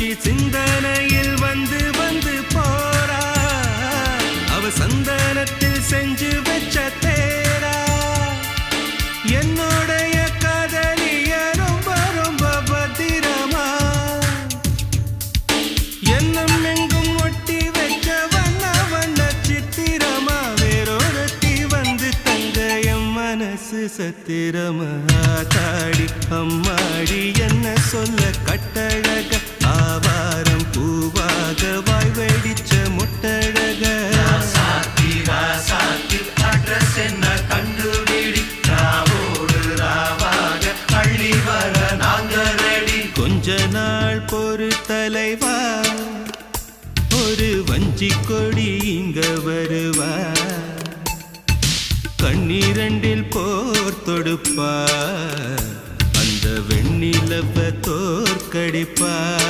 காட்சி சிந்தனையில் வந்து வந்து போறா. அவ சந்தனத்தில் செஞ்சு வச்ச தேரா. என்னுடைய கதலிய ரொம்ப ரொம்ப பத்திரமா. என்னும் எங்கும் ஒட்டி வைக்க வண்ண வண்ண சித்திரமா. வேறொருத்தி வந்து தங்க என் மனசு சத்திரமா. தாடி அம்மாடி என்ன சொல்ல கட்டளை கொஞ்ச நாள் பொறு தலைவா ஒரு வஞ்சி கொடி இங்க வருவா? கண்ணீரண்டில் போர் தொடுப்பா? அந்த வெண்ணிலப்ப தோற்கடிப்பா?